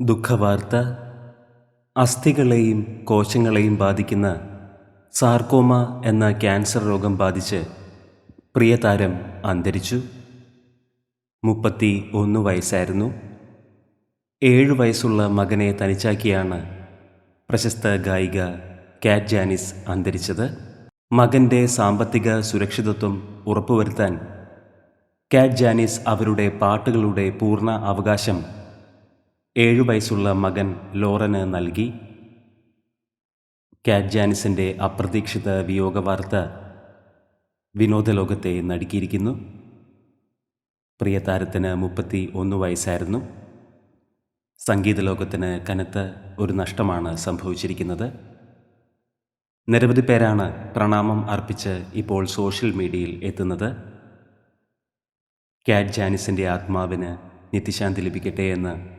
ദുഃഖവാർത്ത അസ്ഥികളെയും കോശങ്ങളെയും ബാധിക്കുന്ന സാർക്കോമ എന്ന ക്യാൻസർ രോഗം ബാധിച്ച് പ്രിയതാരം അന്തരിച്ചു. മുപ്പത്തി ഒന്ന് വയസ്സായിരുന്നു. ഏഴു വയസ്സുള്ള മകനെ തനിച്ചാക്കിയാണ് പ്രശസ്ത ഗായിക കാറ്റ് ജാനിസ് അന്തരിച്ചത്. മകന്റെ സാമ്പത്തിക സുരക്ഷിതത്വം ഉറപ്പുവരുത്താൻ കാറ്റ് ജാനിസ് അവരുടെ പാട്ടുകളുടെ പൂർണ അവകാശം ഏഴു വയസ്സുള്ള മകൻ ലോറന് നൽകി. കാറ്റ് ജാനിസിന്റെ അപ്രതീക്ഷിത വിയോഗ വാർത്ത വിനോദലോകത്തെ നടുക്കിയിരിക്കുന്നു. പ്രിയ താരത്തിന് മുപ്പത്തി ഒന്ന് വയസ്സായിരുന്നു. സംഗീത ലോകത്തിന് കനത്ത ഒരു നഷ്ടമാണ് സംഭവിച്ചിരിക്കുന്നത്. നിരവധി പേരാണ് പ്രണാമം അർപ്പിച്ച് ഇപ്പോൾ സോഷ്യൽ മീഡിയയിൽ എത്തുന്നത്. കാറ്റ് ജാനിസിന്റെ ആത്മാവിന് നിത്യശാന്തി ലഭിക്കട്ടെ എന്ന്